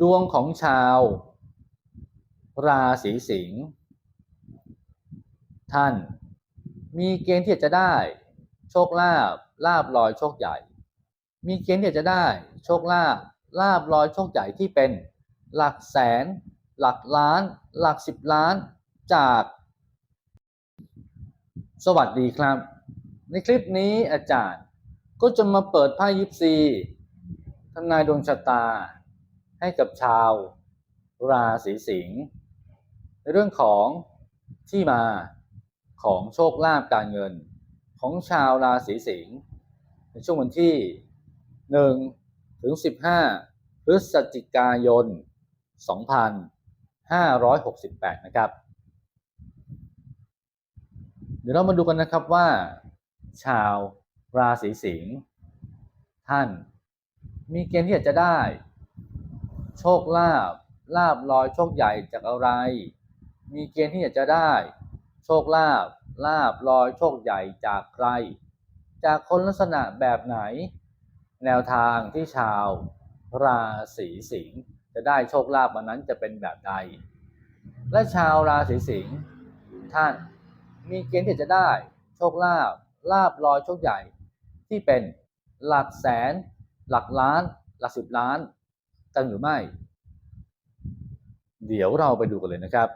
ดวงของชาว ราศีสิงห์ท่านมีเกณฑ์ที่จะได้ โชคลาภลาบลอยโชคใหญ่ มีเกณฑ์ที่จะได้ โชคลาภลาบลอยโชคใหญ่ที่เป็นหลักแสน หลักล้าน หลักสิบล้านจาก สวัสดีครับ ในคลิปนี้อาจารย์ก็จะมาเปิดไพ่ยิปซีทำนายดวงชะตา ให้กับชาวราศีสิงห์ในเรื่องของที่มาของโชคลาภการเงินของชาวราศีสิงห์ในช่วงวันที่ 1 ถึง 15 พฤศจิกายน 2568 นะครับ เดี๋ยวเรามาดูกันนะครับว่า ชาวราศีสิงห์ท่านมีเกณฑ์ที่จะได้ โชคลาภลาบลอยโชคใหญ่จากอะไร มีเกณฑ์ที่จะได้ โชคลาภลาบลอยโชคใหญ่จากใคร จากคนลักษณะแบบไหน แนวทางที่ชาว ราศีสิงห์จะได้โชคลาภวันนั้นจะเป็นแบบใด และชาวราศีสิงห์ท่านมีเกณฑ์ที่จะได้ โชคลาภลาบลอยโชคใหญ่ที่เป็นหลักแสน หลักล้าน หลักสิบล้าน กันหรือไม่ เดี๋ยวเราไปดูกันเลยนะครับ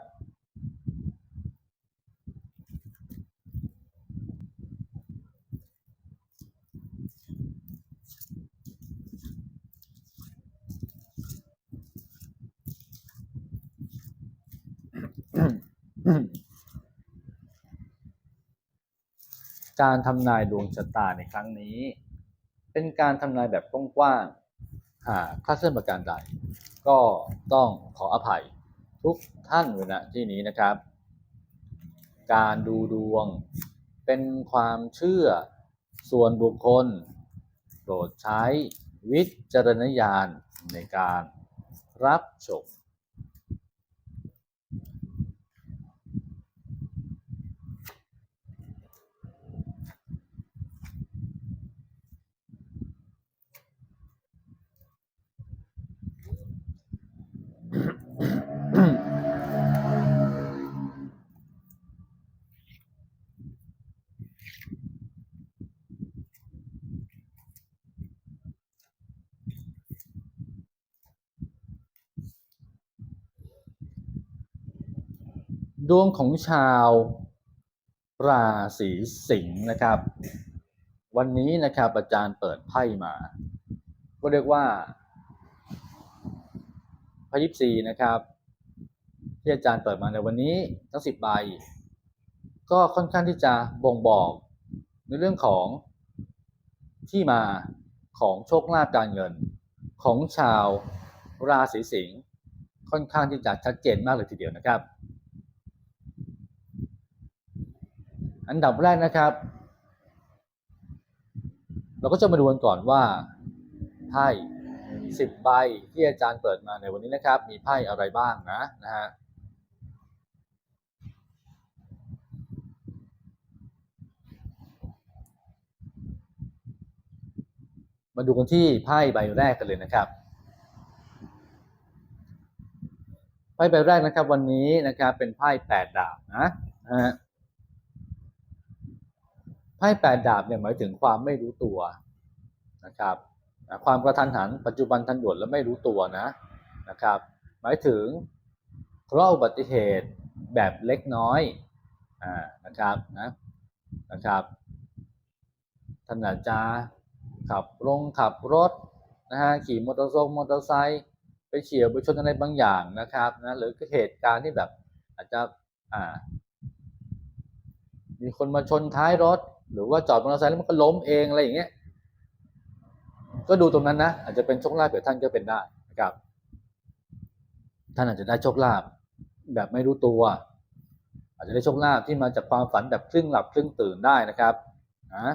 การทำนายดวงชะตาในครั้งนี้ เป็นการทำนายแบบกว้างๆ คลาดเคลื่อนประการใด ก็ต้องขออภัยทุกท่านเลยนะที่นี้นะครับ การดูดวงเป็นความเชื่อส่วนบุคคล โปรดใช้วิจารณญาณในการรับชม ดวงของชาวราศีสิงห์นะครับ วันนี้นะครับอาจารย์เปิดไพ่มา ก็เรียกว่าไพ่ยิปซีนะครับ ที่อาจารย์เปิดมาในวันนี้ทั้งสิบใบ ก็ค่อนข้างที่จะบ่งบอกในเรื่องของที่มาของโชคลาภการเงิน ของชาวราศีสิงห์ค่อนข้างที่จะชัดเจนมากเลยทีเดียวนะครับ อันดับแรกนะครับ เราก็จะมาดูกันก่อนว่าไพ่สิบใบที่อาจารย์เปิดมาในวันนี้นะครับ มีไพ่อะไรบ้างนะนะฮะมาดูกันที่ไพ่ใบแรกกันเลยนะครับไพ่ใบแรกนะครับ วันนี้นะครับเป็นไพ่แปดดาบนะนะฮะ ไพ่แปดดาบเนี่ยหมายถึงความไม่รู้ตัวนะครับความกระทันหันปัจจุบันทันด่วนและไม่รู้ตัวนะนะครับ หมายถึงเคราะห์อุบัติเหตุแบบเล็กน้อยอ่านะครับนะนะครับท่านอาจจะขับลงขับรถนะฮะขี่มอเตอร์ไซค์มอเตอร์ไซค์ไปเฉียวไปชนอะไรบางอย่างนะครับนะหรือเหตุการณ์ที่แบบอาจจะอ่ามีคนมาชนท้ายรถ หรือว่าจอดมอเตอร์ไซค์แล้วมันก็ล้มเองอะไรอย่างเงี้ย ก็ดูตรงนั้นนะอาจจะเป็นโชคลาภเกิดท่านก็เป็นได้นะครับ ท่านอาจจะได้โชคลาภแบบไม่รู้ตัว อาจจะได้โชคลาภที่มาจากความฝันแบบครึ่งหลับครึ่งตื่นได้นะครับนะ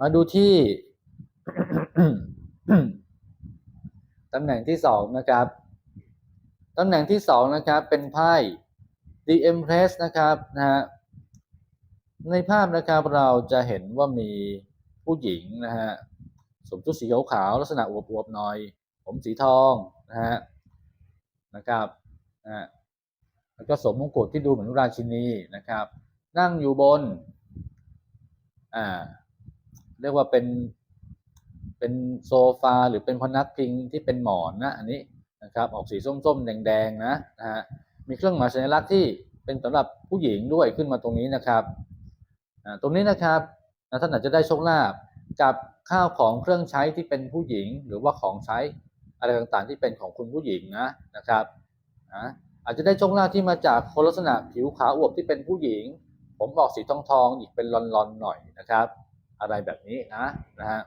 มาดูที่ตำแหน่งที่สองนะครับ ตำแหน่งที่สองนะครับเป็นไพ่ The Empress นะครับนะฮะในภาพนะครับเราจะเห็นว่ามีผู้หญิงนะฮะสวมชุดสีขาวๆลักษณะอวบๆหน่อย ผมสีทองนะฮะนะครับนะฮะแล้วก็สวมมงกุฎที่ดูเหมือนราชินีนะครับ นั่งอยู่บนอ่าเรียกว่าเป็นเป็นโซฟาหรือเป็นพนักพิงที่เป็นหมอนนะอันนี้นะครับ ออกสีส้มๆ แดงๆนะนะฮะ มีเครื่องหมายสัญลักษณ์ที่เป็นสำหรับผู้หญิงด้วยขึ้นมาตรงนี้นะครับตรงนี้นะครับท่านอาจจะได้โชคลาภกับข้าวของเครื่องใช้ที่เป็นผู้หญิง หรือว่าของใช้อะไรต่างๆ ที่เป็นของคุณผู้หญิงนะนะครับนะอาจจะได้โชคลาภที่มาจากคนลักษณะผิวขาวอวบที่เป็นผู้หญิง ผมออกสีทองทองๆอีกเป็นลอนๆหน่อยนะครับ อะไรแบบนี้นะนะฮะ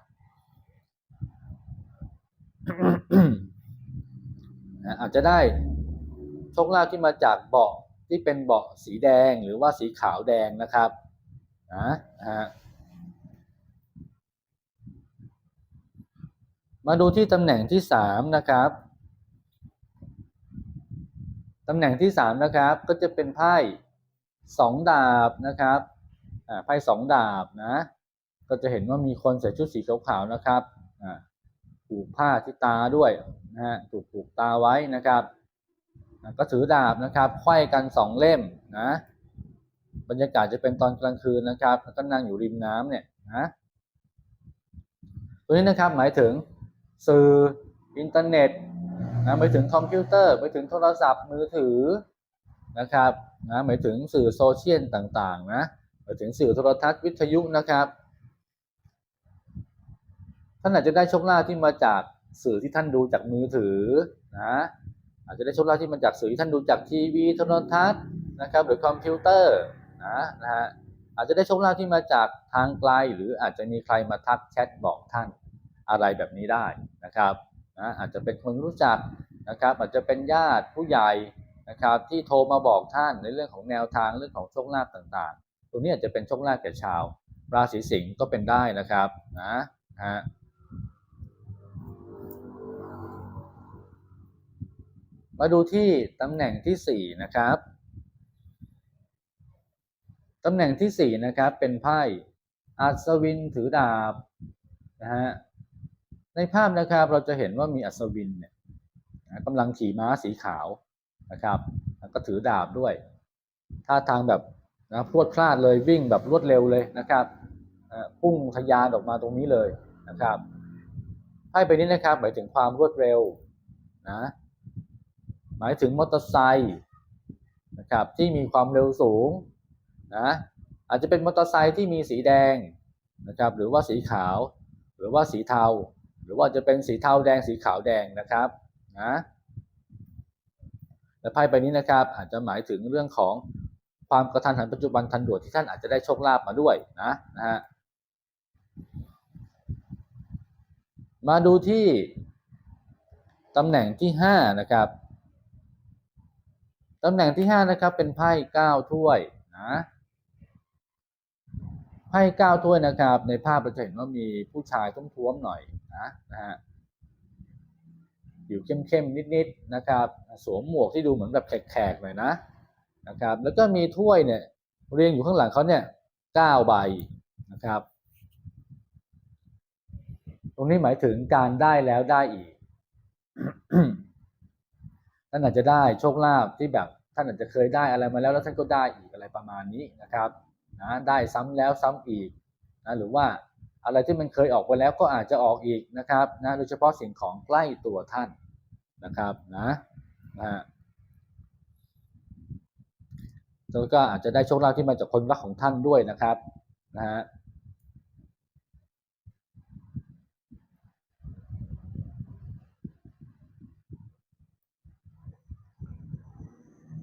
อาจจะได้ คลาภที่มาจากเบาะที่เป็นเบาะสีแดงหรือว่าสีขาวแดงนะครับนะนะฮะมาดูที่ตำแหน่งที่สามนะครับตำแหน่งที่สามนะครับก็จะเป็นไพ่สองดาบนะครับอ่าไพ่สองดาบนะก็จะเห็นว่ามีคนใส่ชุดสีขาวๆนะครับอ่าผูกผ้าที่ตาด้วยนะฮะถูกผูกตาไว้นะครับ อ่าก็ถือดาบนะครับไขว้กันสองเล่มนะ บรรยากาศจะเป็นตอนกลางคืนนะครับแล้วก็นั่งอยู่ริมน้ำเนี่ยนะตัวนี้นะครับหมายถึงสื่ออินเทอร์เน็ตนะหมายถึงคอมพิวเตอร์หมายถึงโทรศัพท์มือถือนะครับนะหมายถึงสื่อโซเชียลต่างๆนะหมายถึงสื่อโทรทัศน์วิทยุนะครับท่านอาจจะได้โชคลาภที่มาจากสื่อที่ท่านดูจากมือถือนะ อาจจะได้โชคลาภที่มาจากสื่อที่ท่านดูจากทีวีโทรทัศน์นะครับ หรือคอมพิวเตอร์นะนะฮะอาจจะได้โชคลาภที่มาจากทางไกล หรืออาจจะมีใครมาทักแชทบอกท่านอะไรแบบนี้ได้นะครับนะอาจจะเป็นคนรู้จักนะครับ อาจจะเป็นญาติผู้ใหญ่นะครับ ที่โทรมาบอกท่านในเรื่องของแนวทางเรื่องของโชคลาภต่างๆ ตรงนี้อาจจะเป็นโชคลาภแก่ชาว ราศีสิงห์ก็เป็นได้นะครับนะฮะ มาดูที่ตำแหน่งที่สี่นะครับ ตำแหน่งที่สี่นะครับ เป็นไพ่อัศวินถือดาบนะฮะในภาพนะครับเราจะเห็นว่ามีอัศวินเนี่ยกำลังขี่ม้าสีขาวนะครับแล้วก็ถือดาบด้วยท่าทางแบบนะพรวดพลาดเลยวิ่งแบบรวดเร็วเลยนะครับพุ่งทะยานออกมาตรงนี้เลยนะครับไพ่ใบนี้นะครับหมายถึงความรวดเร็วนะ หมายถึงมอเตอร์ไซค์นะครับที่มีความเร็วสูงนะอาจจะเป็นมอเตอร์ไซค์ที่มีสีแดงนะครับหรือว่าสีขาว หรือว่าสีเทา หรือว่าจะเป็นสีเทาแดงสีขาวแดงนะครับนะและไพ่ใบนี้นะครับอาจจะหมายถึงเรื่องของความกระทันหันปัจจุบันทันด่วนที่ท่านอาจจะได้โชคลาภมาด้วยนะนะฮะมาดูที่ตำแหน่งที่ห้านะครับ ตำแหน่งที่ห้านะครับเป็นไพ่เก้าถ้วยนะไพ่เก้าถ้วยนะครับ ในภาพเราจะเห็นว่ามีผู้ชายท้วมๆหน่อยนะนะฮะผิวเข้มๆนิดๆนะครับ สวมหมวกที่ดูเหมือนแบบแขกๆหน่อยนะนะครับ แล้วก็มีถ้วยเนี่ยเรียงอยู่ข้างหลังเขาเนี่ยเก้าใบนะครับ ตรงนี้หมายถึงการได้แล้วได้อีก ท่านอาจจะได้โชคลาภที่แบบท่านอาจจะเคยได้อะไรมาแล้วแล้วท่านก็ได้อีกอะไรประมาณนี้นะครับนะได้ซ้ำแล้วซ้ำอีกนะหรือว่าอะไรที่มันเคยออกไปแล้วก็อาจจะออกอีกนะครับนะโดยเฉพาะสิ่งของใกล้ตัวท่านนะครับนะนะฮะแล้วก็อาจจะได้โชคลาภที่มาจากคนรักของท่านด้วยนะครับนะฮะ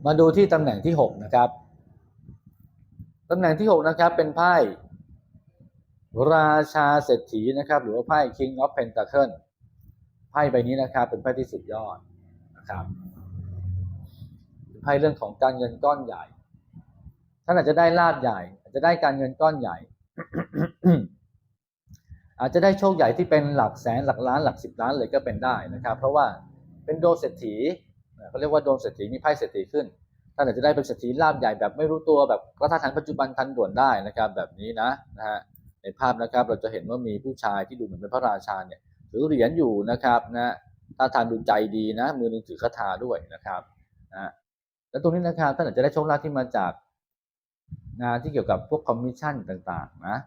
มาดูที่ตำแหน่งที่หกนะครับตำแหน่งที่หกนะครับ เป็นไพ่ราชาเศรษฐีนะครับ หรือว่าไพ่ King of Pentacle ไพ่ใบนี้นะครับ เป็นไพ่ที่สุดยอดนะครับไพ่เรื่องของการเงินก้อนใหญ่ท่านอาจจะได้ลาบใหญ่ อาจจะได้การเงินก้อนใหญ่ อาจจะได้โชคใหญ่ที่เป็นหลักแสนหลักล้านหลักสิบล้านเลยก็เป็นได้นะครับ เพราะว่าเป็นโดเศรษฐี เขาเรียกว่าโดนเศรษฐีมีไพ่เศรษฐีขึ้นท่านอาจจะได้เป็นเศรษฐีลาบใหญ่แบบไม่รู้ตัวแบบกระทันหันปัจจุบันทันด่วนได้นะครับแบบนี้นะนะฮะในภาพนะครับเราจะเห็นว่ามีผู้ชายที่ดูเหมือนเป็นพระราชาเนี่ยถือเหรียญอยู่นะครับนะถ้าทานดูใจดีนะมือหนึงถือคาถาด้วยนะครับนะแล้วตรงนี้นะครับท่านอาจจะได้โชคลาภที่มาจากงานที่เกี่ยวกับพวกคอมมิชชั่นต่างๆนะ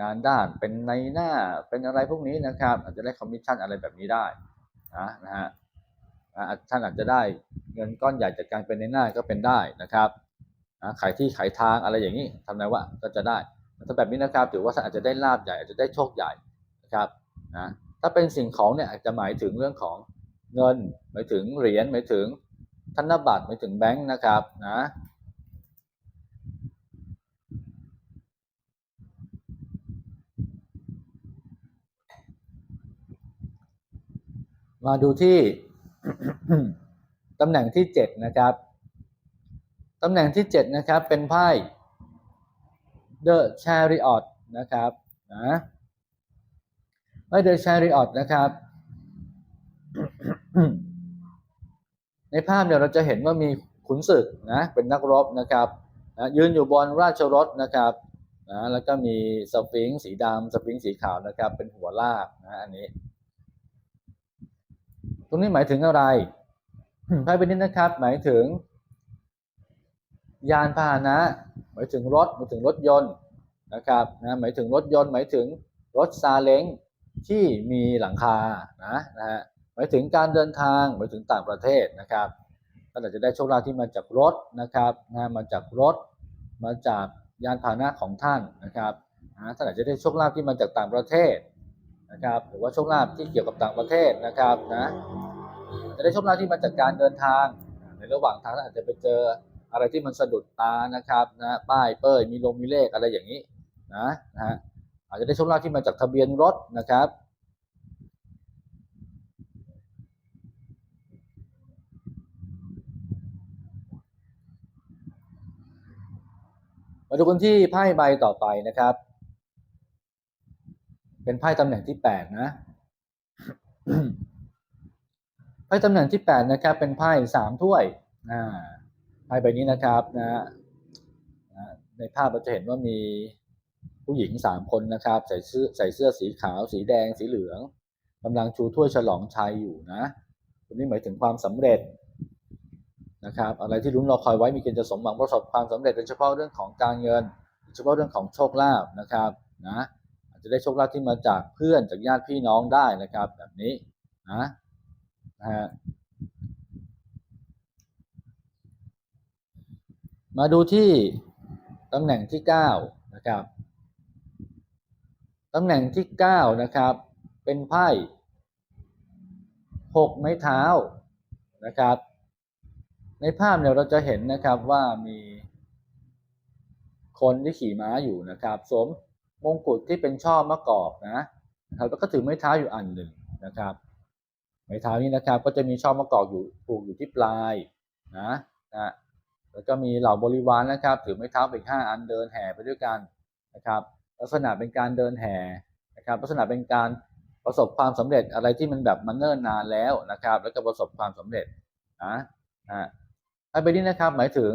งานด้านเป็นในหน้าเป็นอะไรพวกนี้นะครับ อาจจะได้คอมมิชชั่นอะไรแบบนี้ได้นะนะฮะ ท่านอาจจะได้เงินก้อนใหญ่จากการเป็นในหน้าก็เป็นได้นะครับขายที่ขายทางอะไรอย่างนี้ทำไงว่าก็จะได้ถ้าแบบนี้นะครับถือว่าท่านอาจจะได้ลาบใหญ่อาจจะได้โชคใหญ่นะครับนะถ้าเป็นสิ่งของเนี่ยอาจจะหมายถึงเรื่องของเงินหมายถึงเหรียญหมายถึงธนบัตรหมายถึงแบงค์นะครับนะมาดูที่ ตำแหน่งที่เจ็ดนะครับ ตำแหน่งที่เจ็ดนะครับเป็นไพ่ The Chariot นะครับนะไพ่ The Chariot นะครับ ในภาพเนี่ยเราจะเห็นว่ามีขุนศึกนะเป็นนักรบนะครับนะยืนอยู่บนราชรถนะครับนะแล้วก็มีสฟิงค์สีดำสฟิงค์สีขาวนะครับ เป็นหัวลากนะอันนี้ รงนี้หมายถึงอะไรไพ่ใบนี้นะครับ หมายถึง ยานพาหนะ หมายถึงรถหมายถึงรถยนต์นะครับนะหมายถึงรถยนต์ หมายถึงรถซาเล้งที่มีหลังคานะนะฮะหมายถึงการเดินทางหมายถึงต่างประเทศนะครับท่านอาจจะได้โชคลาภที่มาจากรถนะครับนะมาจากรถ มาจากยานพาหนะของท่านนะครับนะท่านอาจจะได้โชคลาภที่มาจากต่างประเทศนะครับ หรือว่าโชคลาภที่เกี่ยวกับต่างประเทศนะครับนะ จะได้โชคลาภที่มาจากการเดินทาง ในระหว่างทางท่านอาจจะไปเจออะไรที่มันสะดุดตานะครับนะป้ายเป้ยมีลงมีเลขอะไรอย่างนี้นะนะฮะอาจจะได้โชคลาภที่มาจากทะเบียนรถนะครับมาดูกันที่ไพ่ใบต่อไปนะครับ เป็นไพ่ตำแหน่งที่แปดนะ ไพ่ตำแหน่งที่แปดนะครับ เป็นไพ่สามถ้วยอ่าไพ่ใบนี้นะครับนะในภาพเราจะเห็นว่ามีผู้หญิงสามคนนะครับ ใส่เสื้อใส่เสื้อสีขาว สีแดง สีเหลืองกำลังชูถ้วยฉลองชัยอยู่นะตรงนี้หมายถึงความสำเร็จนะครับ อะไรที่ลุ้นรอคอยไว้มีเกณฑ์จะสมหวังประสบความสำเร็จโดยเฉพาะเรื่องของการเงินโดยเฉพาะเรื่องของโชคลาภนะครับนะอาจจะได้โชคลาภที่มาจากเพื่อนจากญาติพี่น้องได้นะครับ แบบนี้นะ นะฮะมาดูที่ตำแหน่งที่เก้านะครับตำแหน่งที่เก้านะครับ เป็นไพ่หกไม้เท้านะครับ ในภาพเนี่ยเราจะเห็นนะครับว่ามีคนที่ขี่ม้าอยู่นะครับสวมมงกุฎที่เป็นช่อมะกอกนะนะครับแล้วก็ถือไม้เท้าอยู่อันหนึ่งนะครับ ไม้เท้านี้นะครับก็จะมีช่อมะกอกอยู่ผูกอยู่ที่ปลายนะนะแล้วก็มีเหล่าบริวารนะครับ ถือไม้เท้าไปอีกห้าอันเดินแห่ไปด้วยกันนะครับ ลักษณะเป็นการเดินแห่นะครับ ลักษณะเป็นการประสบความสำเร็จอะไรที่มันแบบมันเนิ่นนานแล้วนะครับ แล้วก็ประสบความสำเร็จนะนะไอ้ใบนี้นะครับหมายถึง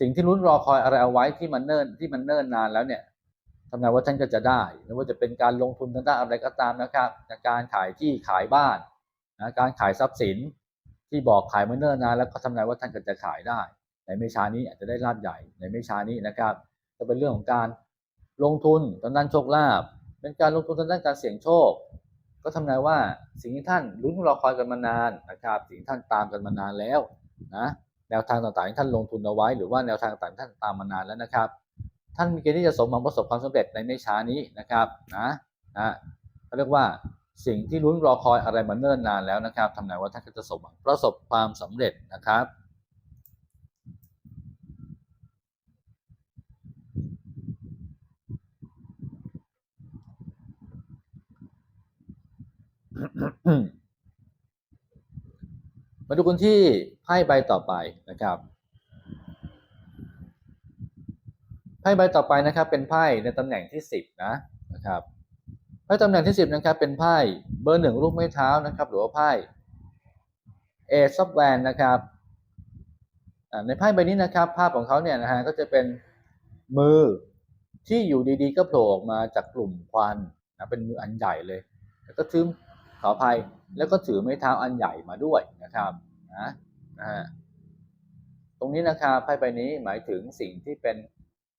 สิ่งที่ลุ้นรอคอยอะไรเอาไว้ที่มันเนิ่นที่มันเนิ่นนานแล้วเนี่ย ทำไงว่าท่านก็จะได้ไม่ว่าจะเป็นการลงทุนทางด้านอะไรก็ตามนะครับการขายที่ขายบ้านนะการขายทรัพย์สินที่บอกขายมาเนิ่นนานแล้วก็ทำไงว่าท่านก็จะขายได้ ในไม่ช้านี้อาจจะได้ลาบใหญ่ในไม่ช้านี้นะครับจะเป็นเรื่องของการลงทุนทางด้านโชคลาภเป็นการลงทุนทางด้านการเสี่ยงโชค ก็ทำไงว่าสิ่งที่ท่านลุ้นรอคอยกันมานานนะครับ สิ่งท่านตามกันมานานแล้วนะแนวทางต่างๆที่ท่านลงทุนเอาไว้ หรือว่าแนวทางต่างๆท่านตามมานานแล้วนะครับ ท่านมีเกณฑ์ที่จะสมหวังประสบความสำเร็จในไม่ช้านี้นะครับนะนะเขาเรียกว่าสิ่งที่ลุ้นรอคอยอะไรมาเนิ่นนานแล้วนะครับทำไงว่าท่านก็จะสมหวังประสบความสำเร็จนะครับมาดูกันที่ไพ่ใบต่อไปนะครับ ไพ่ใบต่อไปนะครับเป็นไพ่ในตำแหน่งที่สิบนะนะครับไพ่ตำแหน่งที่สิบนะครับเป็นไพ่เบอร์หนึ่งลูกไม้เท้านะครับ หรือว่าไพ่เอซับแวนนะครับในไพ่ใบนี้นะครับ ภาพของเขาเนี่ยนะฮะก็จะเป็นมือที่อยู่ดีๆ ก็โผล่ออกมาจากกลุ่มควันนะเป็นมืออันใหญ่เลย แล้วก็ถือขออภัยแล้วก็ถือไม้เท้าอันใหญ่มาด้วยนะครับนะนะฮะตรงนี้นะครับไพ่ใบนี้หมายถึงสิ่งที่เป็น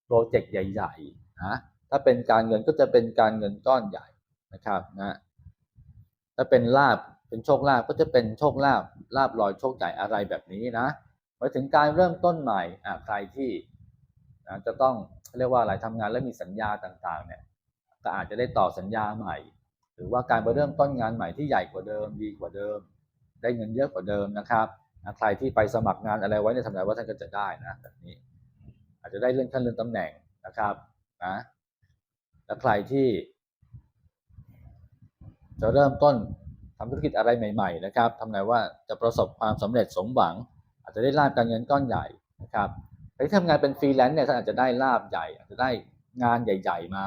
โปรเจกต์ใหญ่ๆนะถ้าเป็นการเงินก็จะเป็นการเงินก้อนใหญ่นะครับนะถ้าเป็นลาบเป็นโชคลาภก็จะเป็นโชคลาภลาบลอยโชคใหญ่อะไรแบบนี้นะมาถึงการเริ่มต้นใหม่อะใครที่นะจะต้องเรียกว่าอะไรทำงานแล้วมีสัญญาต่างๆเนี่ยก็อาจจะได้ต่อสัญญาใหม่ หรือว่าการไปเริ่มต้นงานใหม่ที่ใหญ่กว่าเดิมดีกว่าเดิม ได้เงินเยอะกว่าเดิมนะครับใครที่ไปสมัครงานอะไรไว้ในยทำนายว่าท่านก็จะได้นะแบบนี้ อาจจะได้เลื่อนขั้นเลื่อนตำแหน่งนะครับนะและใครที่จะเริ่มต้นทำธุรกิจอะไรใหม่ๆนะครับทำนายว่าจะประสบความสำเร็จสมหวัง อาจจะได้ลาบการเงินก้อนใหญ่นะครับใครที่ทำงานเป็นฟรีแลนซ์เนี่ยท่านอาจจะได้ลาบใหญ่ อาจจะได้งานใหญ่ ๆ มา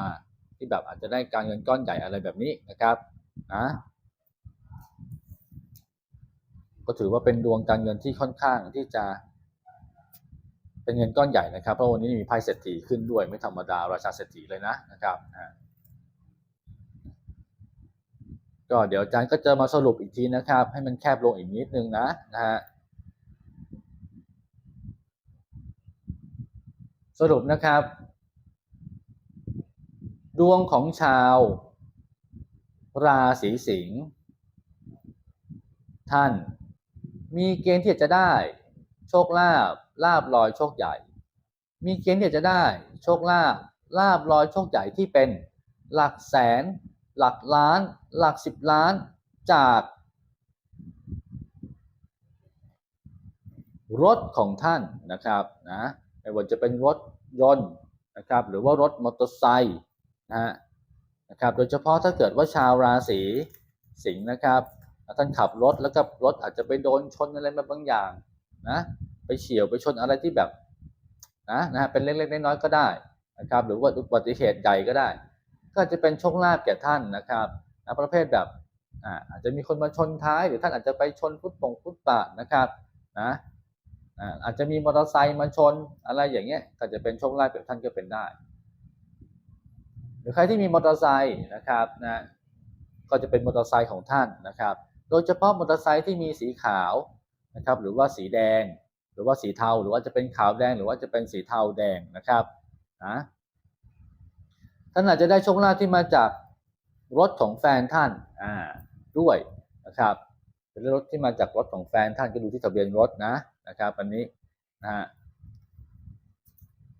ที่แบบอาจจะได้การเงินก้อนใหญ่อะไรแบบนี้นะครับนะก็ถือว่าเป็นดวงการเงินที่ค่อนข้างที่จะ เป็นเงินก้อนใหญ่นะครับ เพราะวันนี้มีไพ่เศรษฐีขึ้นด้วยไม่ธรรมดาราชาเศรษฐีเลยนะนะครับก็เดี๋ยวอาจารย์ก็จะมาสรุปอีกทีนะครับ ให้มันแคบลงอีกนิดนึงนะนะฮะสรุปนะครับ ดวงของชาว ราศีสิงห์ท่านมีเกณฑ์ที่จะได้ โชคลาภ ลาบลอยโชคใหญ่ มีเกณฑ์ที่จะได้โชคลาภลาบลอยโชคใหญ่ที่เป็นหลักแสน หลักล้าน หลักสิบล้านจากรถของท่านนะครับนะไม่ว่าจะเป็นรถยนต์นะครับหรือว่ารถมอเตอร์ไซค์นะฮะนะครับโดยเฉพาะถ้าเกิดว่าชาวราศีสิงห์นะครับท่านขับรถแล้วก็รถอาจจะไปโดนชนอะไรมาบางอย่างนะ ไปเฉียวไปชนอะไรที่แบบนะนะฮะเป็นเล็กๆน้อยๆก็ได้นะครับ หรือว่าอุบัติเหตุใหญ่ก็ได้ ก็จะเป็นโชคลาภแก่ท่านนะครับนะประเภทแบบอ่าอาจจะมีคนมาชนท้าย หรือท่านอาจจะไปชนฟุตปงฟุตปาทนะครับนะอาจจะมีมอเตอร์ไซค์มาชนอะไรอย่างเงี้ยก็จะเป็นโชคลาภแก่ท่านก็เป็นได้ หรือใครที่มีมอเตอร์ไซค์นะครับนะก็จะเป็นมอเตอร์ไซค์ของท่านนะครับ โดยเฉพาะมอเตอร์ไซค์ที่มีสีขาวนะครับ หรือว่าสีแดง รือว่าสีเทาหรือว่าจะเป็นขาวแดงหรือว่าจะเป็นสีเทาแดงนะครับนะท่านอาจจะได้โชคลาภที่มาจากรถของแฟนท่านอ่าด้วยนะครับเป็นรถที่มาจากรถของแฟนท่านก็ดูที่ทะเบียนรถนะนะครับอันนี้นะฮะ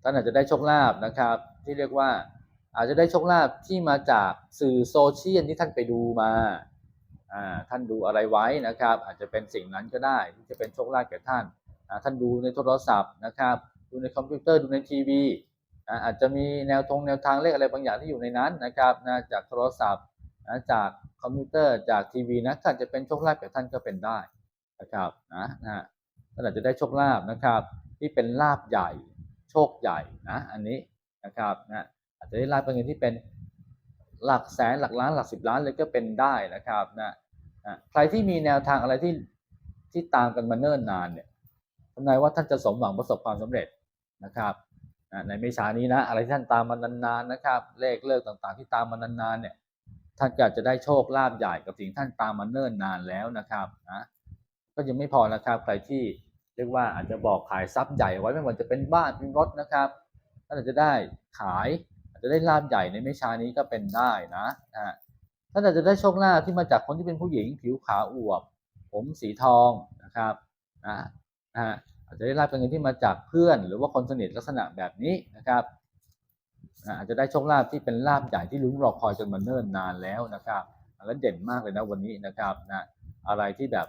ท่านอาจจะได้โชคลาภนะครับ ที่เรียกว่าอาจจะได้โชคลาภที่มาจากสื่อโซเชียลที่ท่านไปดูมาอ่าท่านดูอะไรไว้นะครับ อาจจะเป็นสิ่งนั้นก็ได้ที่จะเป็นโชคลาภแก่ท่าน ท่านดูในโทรศัพท์นะครับ ดูในคอมพิวเตอร์ดูในทีวีอาจจะมีแนวทงแนวทางเลขอะไรบางอย่างที่อยู่ในนั้นนะครับนะจากโทรศัพท์นะจากคอมพิวเตอร์จากทีวีนะท่านจะเป็นโชคลาภแก่ท่านก็เป็นได้นะครับนะนะฮะท่านอาจจะได้โชคลาภนะครับที่เป็นลาภใหญ่โชคใหญ่นะอันนี้นะครับนะอาจจะได้ลาภเป็นเงินที่เป็นหลักแสนหลักล้านหลักสิบล้านเลยก็เป็นได้นะครับนะนะใครที่มีแนวทางอะไรที่ที่ตามกันมาเนิ่นนานเนี่ย ทนายว่าท่านจะสมหวังประสบความสำเร็จนะครับในไม่ช้านี้นะอะไรที่ท่านตามมานานๆนะครับ เลขเลิกต่างๆ ที่ตามมานานๆเนี่ยท่านก็จะได้โชคลาภใหญ่กับสิ่งท่านตามมาเนิ่นนานแล้วนะครับนะก็ยังไม่พอนะครับใครที่เรียกว่าอาจจะบอกขายทรัพย์ใหญ่ไว้ไม่ว่าจะเป็นบ้านเป็นรถนะครับท่านอาจจะได้ขายอาจจะได้ลาภใหญ่ในไม่ช้านี้ก็เป็นได้นะนะฮะท่านอาจจะได้โชคลาภที่มาจากคนที่เป็นผู้หญิงผิวขาวอวบ ผมสีทองนะครับนะนะฮะ อาจจะได้ลาภเป็นเงินที่มาจากเพื่อน หรือว่าคนสนิทลักษณะแบบนี้นะครับอาจจะได้โชคลาภที่เป็นลาภใหญ่ที่ลุ้นรอคอยจนมาเนิ่นนานแล้วนะครับแล้วเด่นมากเลยนะวันนี้นะครับนะอะไรที่แบบ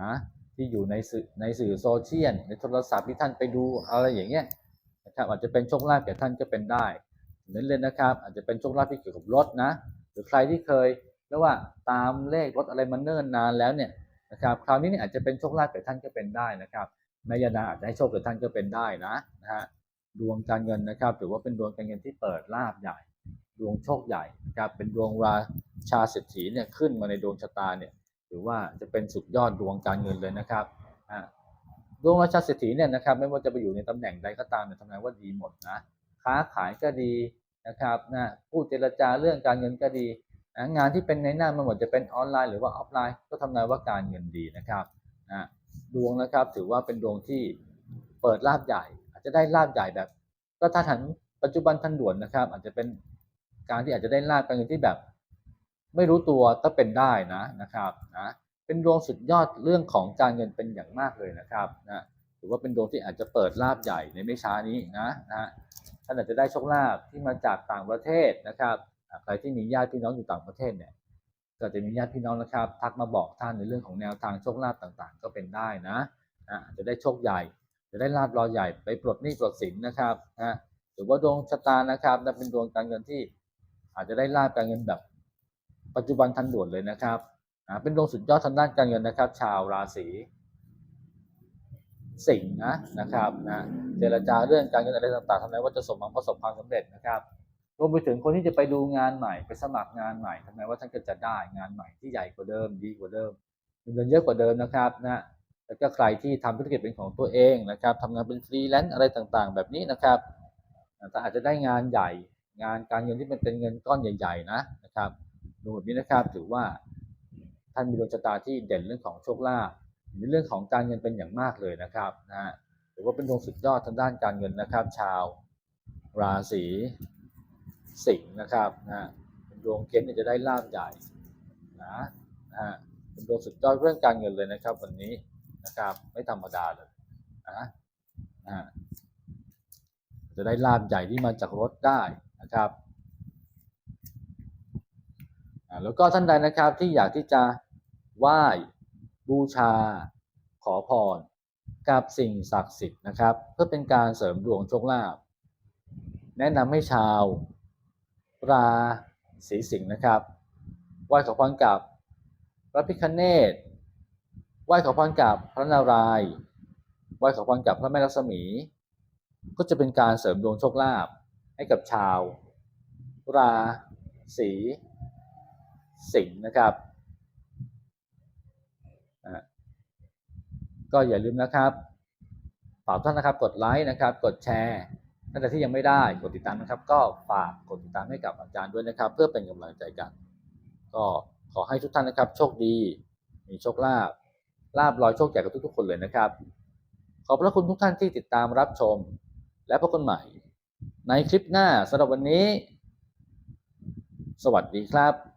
นะที่อยู่ในสื่อในสื่อโซเชียลในโทรศัพท์ที่ท่านไปดูอะไรอย่างเงี้ยนะครับอาจจะเป็นโชคลาภแก่ท่านก็เป็นได้เน้นเลยนะครับ อาจจะเป็นโชคลาภที่เกี่ยวกับรถนะ หรือใครที่เคยเรียกว่าตามเลขรถอะไรมาเนิ่นนานแล้วเนี่ยนะครับ คราวนี้เนี่ยอาจจะเป็นโชคลาภแก่ท่านก็เป็นได้นะครับ แม่ยานาอาจจะให้โชคแก่ท่านก็เป็นได้นะนะฮะดวงการเงินนะครับถือว่าเป็นดวงการเงินที่เปิดลาบใหญ่ ดวงโชคใหญ่นะครับเป็นดวงราชาเศรษฐีเนี่ยขึ้นมาในดวงชะตาเนี่ยถือว่าจะเป็นสุดยอดดวงการเงินเลยนะครับดวงราชาเศรษฐีเนี่ยนะครับไม่ว่าจะไปอยู่ในตำแหน่งใดก็ตามเนี่ยทำนายว่าดีหมดนะค้าขายก็ดีนะครับนะผู้เจรจาเรื่องการเงินก็ดีนะงานที่เป็นในหน้ามันหมดจะเป็นออนไลน์หรือว่าออฟไลน์ ก็ทำนายว่าการเงินดีนะครับนะ ดวงนะครับ ถือว่าเป็นดวงที่เปิดลาบใหญ่ อาจจะได้ลาบใหญ่แบบก็ถ้าทันปัจจุบันทันด่วนนะครับ อาจจะเป็นการที่อาจจะได้ลาบการเงินที่แบบ ไม่รู้ตัวก็เป็นได้นะนะครับนะเป็นดวงสุดยอดเรื่องของการเงินเป็นอย่างมากเลยนะครับนะถือว่าเป็นดวงที่อาจจะเปิดลาบใหญ่ในไม่ช้านี้นะนะท่านอาจจะได้โชคลาภที่มาจากต่างประเทศนะครับอ่าใครที่มีญาติพี่น้องอยู่ต่างประเทศเนี่ย ก็จะมีญาติพี่น้องนะครับ ทักมาบอกท่านในเรื่องของแนวทางโชคลาภต่างๆ ก็เป็นได้นะนะจะได้โชคใหญ่ จะได้ลาบรอใหญ่ไปปลดหนี้ปลดสินนะครับนะหรือว่าดวงชะตานะครับนะเป็นดวงการเงินที่ อาจจะได้ลาบการเงินแบบ ปัจจุบันทันด่วนเลยนะครับอ่าเป็นดวงสุดยอดทางด้านการเงินนะครับ ชาวราศีสิงห์นะนะครับนะเจรจาเรื่องการเงินอะไรต่างๆทำไมว่าจะสมหวังประสบความสำเร็จนะครับ รวมไปถึงคนที่จะไปดูงานใหม่ไปสมัครงานใหม่ทำไมว่าท่านก็จะได้งานใหม่ที่ใหญ่กว่าเดิมดีกว่าเดิมเงินเยอะกว่าเดิมนะครับนะแล้วก็ใครที่ทำธุรกิจเป็นของตัวเองนะครับทำงานเป็นฟรีแลนซ์อะไรต่างๆ แบบนี้นะครับอาแต่อาจจะได้งานใหญ่ งานการเงินที่มันเป็นเงินก้อนใหญ่ ๆ นะนะครับดูแบบนี้นะครับถือว่าท่านมีดวงชะตาที่เด่นเรื่องของโชคลาภในเรื่องของการเงินเป็นอย่างมากเลยนะครับนะฮะถือว่าเป็นดวงสุดยอดทางด้านการเงินนะครับ ชาวราศี สิงห์นะครับนะฮะเป็นดวงเกณฑ์จะได้ลาบใหญ่นะนะฮะเป็นดวงสุดยอดเรื่องการเงินเลยนะครับ วันนี้นะครับไม่ธรรมดาเลยนะนะฮะจะได้ลาบใหญ่ที่มาจากรถได้นะครับอ่าแล้วก็ท่านใดนะครับที่อยากที่จะไหว้บูชา ขอพร กับสิ่งศักดิ์สิทธิ์นะครับ เพื่อเป็นการเสริมดวงโชคลาภแนะนำให้ชาว ราศีสิงห์นะครับไหว้ขอพรกับพระพิคเนตไหว้ขอพรกับพระนารายณ์ไหว้ขอพรกับพระแม่ลักษมี ก็จะเป็นการเสริมดวงโชคลาภให้กับชาว ราศีสิงห์นะครับอะก็อย่าลืมนะครับฝากท่านนะครับกดไลค์นะครับ กดแชร์ ท่านใดที่ยังไม่ได้กดติดตามนะครับ ก็ฝากกดติดตามให้กับอาจารย์ด้วยนะครับ เพื่อเป็นกำลังใจกัน ก็ขอให้ทุกท่านนะครับ โชคดี มีโชคลาภลาบลอยโชคใหญ่กับทุกๆคนเลยนะครับ ขอบพระคุณทุกท่านที่ติดตามรับชม และพบกันใหม่ ในคลิปหน้าสำหรับวันนี้ สวัสดีครับ